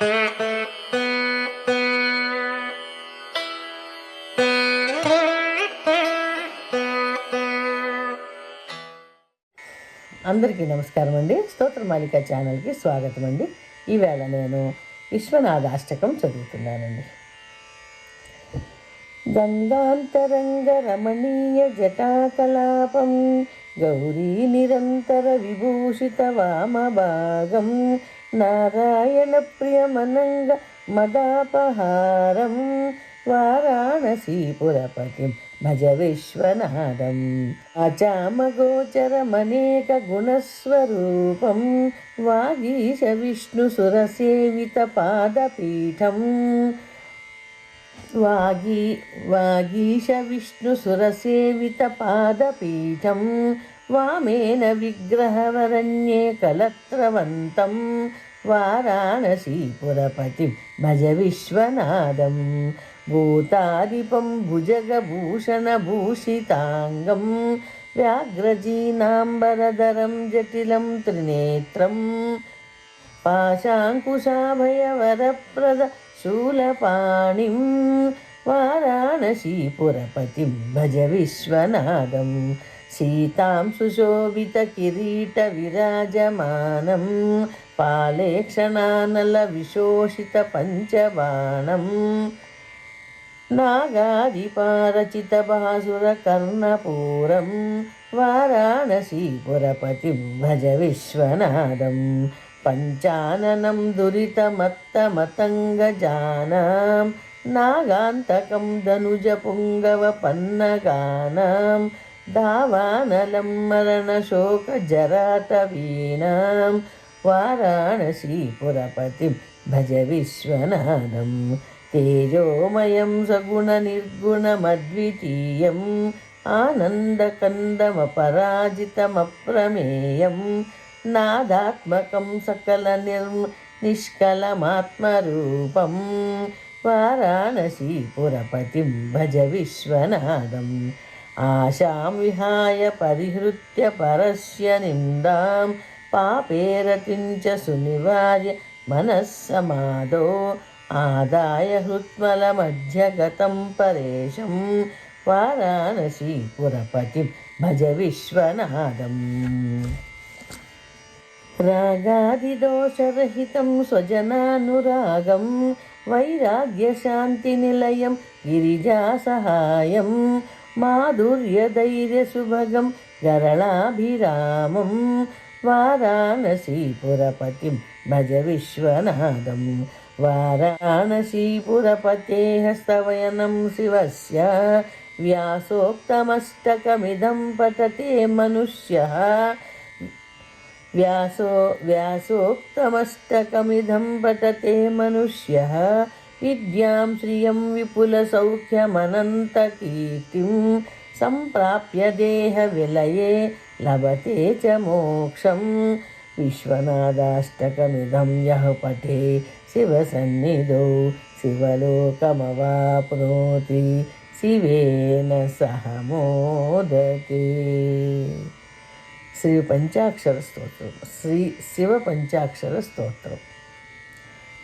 అందరికీ నమస్కారం అండి. స్తోత్రమాలిక ఛానల్కి స్వాగతం అండి. ఈవేళ నేను విశ్వనాథాష్టకం చదువుతున్నానండి. గంగాంతరంగ రమణీయ జటాకలాపం గౌరీ నిరంతర విభూషిత వామభాగం నారాయణ ప్రియమనంగ మదాపహారం వారాణసీపురపతిం భజ విశ్వనాథం అచామగోచరమనేక గుణస్వరూపం వాగీశ విష్ణు సురసేవిత పాదపీఠం వాగీ వాగీశ విష్ణు సురసేవిత పాదపీఠం వామేన విగ్రహవరణ్యే కలత్రవంతం వారాణసీపురపతిం భజ విశ్వనాథం. భూతాదిపం భుజగభూషణభూషితాంగం వ్యాఘ్రజీనాంబరధరం జటిలం త్రినేత్రం. పాశాంకుశాభయవరప్రద శూలపాణిం. వారాణసీపురపతిం భజ విశ్వనాథం. సీతాం సుశోభిత కిరీట విరాజమానం. పాలేక్షణానల విశోషిత పంచబాణం. నాగాదిపారచిత బాసుర కర్ణపూరం. వారాణసీపురపతిం భజ విశ్వనాథం. పంచాననం దురితమత్తమతంగజానాం నాగాంతకం ధనుజ పుంగవ పన్నగానాం దావానలం మరణశోక జరాటవీనాం వారాణసీపురపతిం భజ విశ్వనాథం తేజోమయం సగుణనిర్గుణమద్వితీయం ఆనందకందమపరాజితమప్రమేయం నాదాత్మకం సకల నిర్మ నిష్కలమాత్మరూపం. వారాణసీపురపతిం సునివార్య మనస్సమాదో ఆదాయ హృత్మల మధ్యగతం పరేశం వారాణసీపురపతిం భజ విశ్వనాథం. రాగాదిదోషరహితం స్వజనానురాగం వైరాగ్యశాంతినిలయం గిరిజాసహాయం మాధుర్యధైర్యసుభగం గరళాభిరామం వారాణసీపురపతిం భజ విశ్వనాథం. వారాణసీపురపతే స్తవయనం శివస్య. వ్యాసోక్తమష్టకమిదం పఠతే మనుష్యः. వ్యాసో వ్యాసోక్తమష్టకమిదం పఠతే మనుష్యः. విద్యాం శ్రియం విపులసౌఖ్యమనంతకీర్తిం సంప్రాప్య దేహ విలయే లభతే చ మోక్షం విశ్వనాథాష్టకమిదం యః పఠే శివసన్నిధౌ శివలోకమవాప్నోతి శివేన సహ మోదతి శ్రీ పంచాక్షర స్తోత్రం శ్రీ శివ పంచాక్షర స్తోత్రం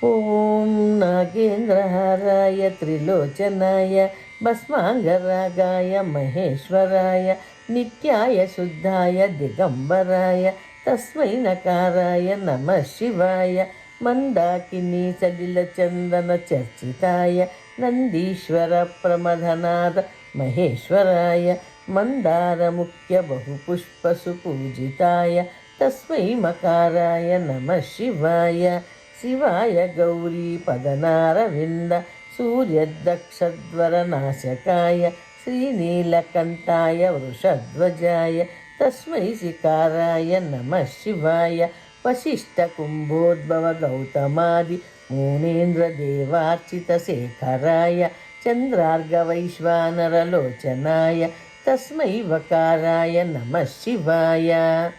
ఓం నాగేంద్రహారాయ త్రిలోచనాయ భస్మాంగరాగాయ మహేశ్వరాయ నిత్యాయ శుద్ధాయ దిగంబరాయ తస్మై నకారాయ నమ శివాయ మందాకిని సలిల చందన చర్చితాయ నందీశ్వర ప్రమథనాథ మహేశ్వరాయ మందార ముఖ్య బహుపుష్పసు పూజితాయ తస్మై మకారాయ నమ శివాయ శివాయ గౌరీ పదనారవింద సూర్యదక్షద్వరనాశకాయ శ్రీనీలకంఠాయ వృషధ్వజాయ తస్మై శికారాయ నమ శివాయ వశిష్ట కుంభోద్భవ గౌతమాది మూనేంద్రదేవార్చిత శేఖరాయ చంద్రార్గవైశ్వానరలోచనాయ తస్మై వకారాయ నమ శివాయ.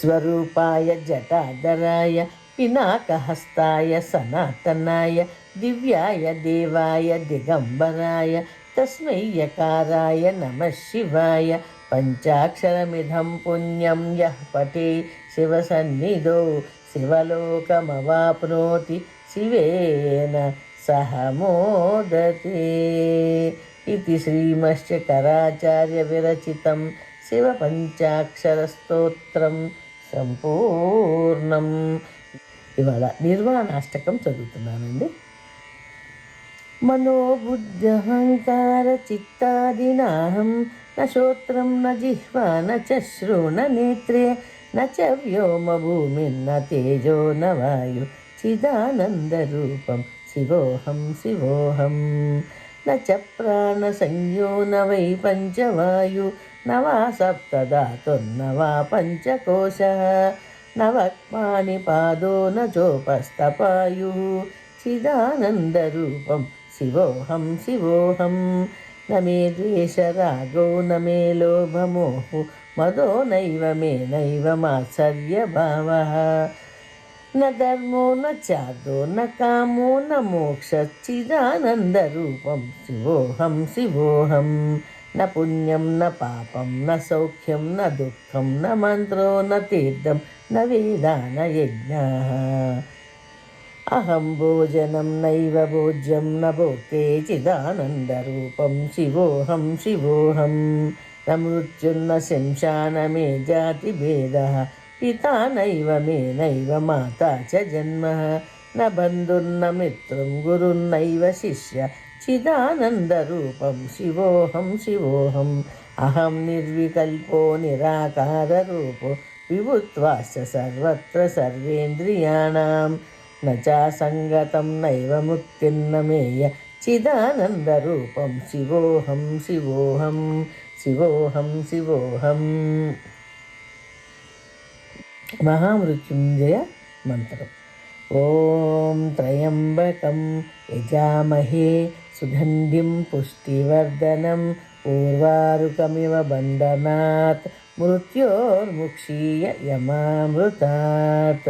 స్వరూపాయ జటాధరాయ పినాకహస్తాయ సనాతనాయ దివ్యాయ దేవాయ దిగంబరాయ తస్మై యకారాయ నమ శివాయ పంచాక్షరమిదం పుణ్యం యః పఠే శివసన్నిధో శివలోకమవాప్నోతి శివేన సహ మోదతే ఇది శ్రీమశ్చకరాచార్య విరచితం శివపంచాక్షరస్తోత్రం సంపూర్ణం ఇవాళ నిర్వాణాష్టకం చదువుతున్నానండి मनोबुद्ध्यहङ्कारचित्तादिनाहं न श्रोत्रं न जिह्वा न च श्रो न नेत्रे न च व्योमभूमिर्न तेजो न वायु चिदानन्दरूपं शिवोऽहं शिवोऽहं न च प्राणसंज्ञो न वै पञ्चवायु न वा सप्तधातुर्न वा पञ्चकोशः न वक्मानि पादो न चोपस्तपायुः चिदानन्दरूपं शिवोऽहं शिवोऽहं न मे द्वेषरागो न मे लोभमोः मदो नैव मे नैव मात्सर्यभावः न धर्मो न चार्दो न कामो न मोक्षच्चिदानन्दरूपं शिवोऽहं शिवोऽहम् न पुण्यं न पापं न सौख्यं न दुःखं न मन्त्रो न तीर्थं न वेदा न यज्ञाः అహం భోజనం నైవ భోజ్యం నభో కేచిదానందరూపం శివోహం శివోహం. నమృత్యున్న శంశాన మే జాతి భేద పితా నైవ మే నైవ మాతా చ జన్మ. న బంధుర్న మిత్రం గురున్నైవ శిష్య చిదానందరూపం శివోహం శివోహం. అహం నిర్వికల్పో నిరాకారరూపో విభుత్వాశ్చ సర్వత్ర సర్వేంద్రియాణం. न चासङ्गतं नैव मुक्तिर्न मेय चिदानन्दरूपं शिवोऽहं शिवोऽहं शिवोऽहं शिवोऽहम् महामृत्युञ्जय मन्त्रम् ॐ त्र्यम्बकं यजामहे सुगन्धिं पुष्टिवर्धनम् ऊर्वारुकमिव बन्धनात् मृत्योर्मुक्षीय यमामृतात्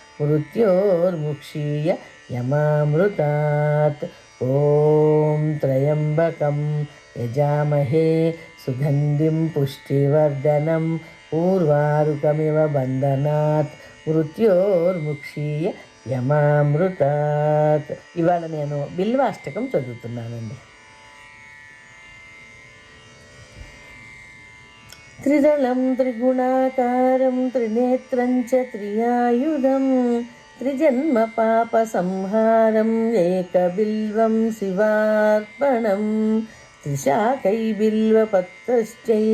మృత్యోర్ముక్షీయ యమామృతాత్. ఓం త్రయంబకం యజామహే సుగంధిం పుష్టివర్ధనం పూర్వారుకమివ బంధనాత్. మృత్యోర్ముక్షీయ యమామృతాత్. ఇవాళ నేను బిల్వాష్టకం చదువుతున్నానండి. త్రిదళం త్రిగుణాకారం త్రినేత్రం చ త్రియాయుధం త్రిజన్మ పాప సంహారం ఏకబిల్వం శివార్పణం త్రిశాకై బిల్వపత్రశ్చై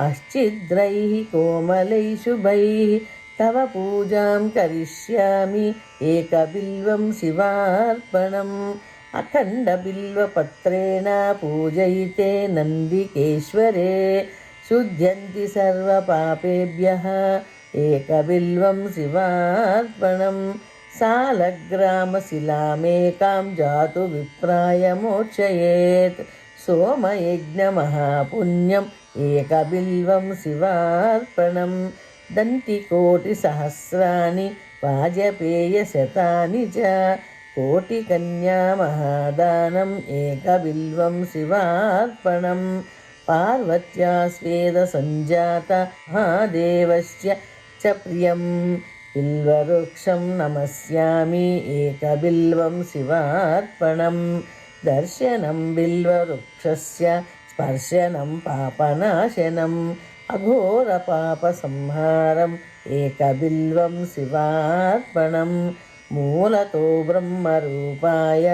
అశ్చిద్రైः కోమలై శుభైः तव पूजां करिष्यामि एकबिल्वं शिवार्पणम् अखण्डबिल्वपत्रेण पूजयिते नन्दिकेश्वरे శుద్ధ్యంతి సర్వపాపేభ్య ఏకబిల్వం శివార్పణం సాలగ్రామశిలామేకాం జాతు విప్రాయ మోక్షయేత్ సోమయజ్ఞమహాపుణ్యం ఏకబిల్వం శివార్పణం దంతికోటిసహస్రాణి వాజపేయశతాని చ కోటికన్యామహాదానం ఏకబిల్వం శివార్పణం पार्वत्या स्वेदसञ्जात महादेवस्य च प्रियं बिल्ववृक्षं नमस्यामि एकबिल्वं शिवार्पणं दर्शनं बिल्ववृक्षस्य स्पर्शनं पापनाशनम् अघोरपापसंहारम् एकबिल्वं शिवार्पणं मूलतो ब्रह्मरूपाय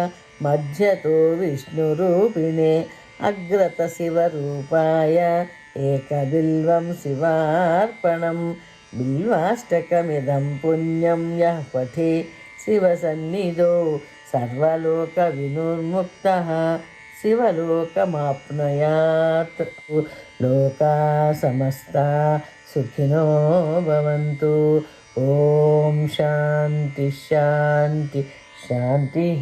मध्यतो विष्णुरूपिणे अग्रतशिवरूपाय एकबिल्वं शिवार्पणं बिल्वाष्टकमिदं पुण्यं यः पठे शिवसन्निधौ सर्वलोकविनुर्मुक्तः शिवलोकमाप्नुयात्। लोका समस्ता सुखिनो भवन्तु। ॐ शान्ति शान्ति, शान्तिः।